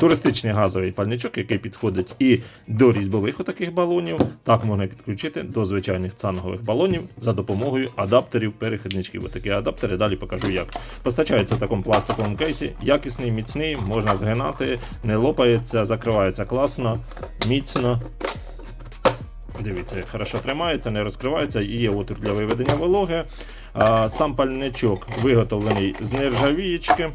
Туристичний газовий пальничок, який підходить і до різьбових отаких балонів, так можна підключити до звичайних цангових балонів за допомогою адаптерів перехідничків. Отакі адаптери далі покажу як. Постачається в такому пластиковому кейсі, якісний, міцний, можна згинати, не лопається, закривається класно, міцно. Дивіться, як хорошо тримається, не розкривається і є отвір для виведення вологи. Сам пальничок виготовлений з нержавієчки.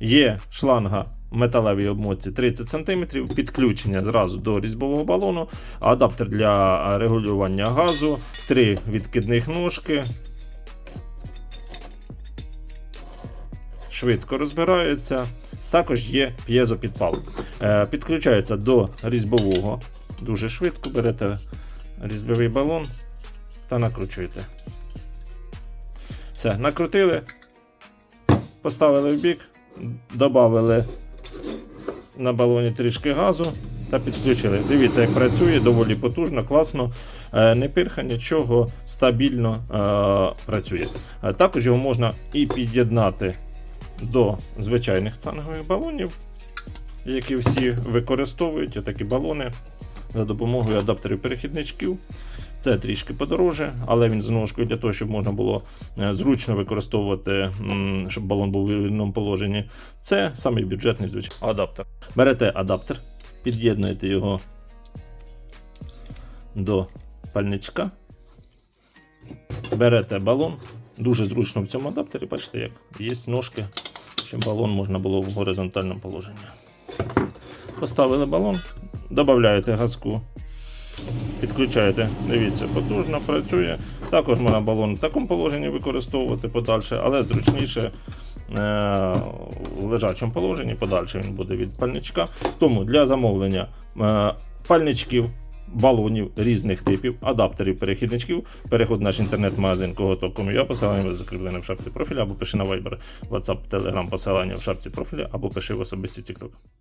Є шланга металевій обмотці 30 см, підключення зразу до різьбового балону, адаптер для регулювання газу, три відкидних ножки. Швидко розбирається. Також є п'єзопідпал. Е, Підключається до різьбового. Дуже швидко берете різьбовий балон та накручуєте. Все, накрутили, поставили в бік, додали на балоні трішки газу та підключили. Дивіться, як працює, доволі потужно, класно, е, не пирха, нічого, стабільно е, працює. Е, Також його можна і під'єднати до звичайних цангових балонів, які всі використовують, отакі балони за допомогою адаптерів перехідничків. Це трішки подороже, але він з ножкою для того, щоб можна було е, зручно використовувати, щоб балон був у вільному положенні. Це самий бюджетний звичайний адаптер. Берете адаптер, під'єднуєте його до пальничка, берете балон. Дуже зручно в цьому адаптері, бачите, як є ножки, щоб балон можна було в горизонтальному положенні. Поставили балон, додаєте газку, підключаєте. Дивіться, потужно працює. Також можна балон в такому положенні використовувати подальше, але зручніше е, в лежачому положенні. Подальше він буде від пальничка. Тому для замовлення е, пальничків. Балонів різних типів, адаптерів, перехідничків. Переход наш інтернет-магазин когото.com.ua, посилання буде закріплене в шапці профіля, або пиши на Viber, WhatsApp, Telegram, посилання в шапці профіля, або пиши в особисті TikTok.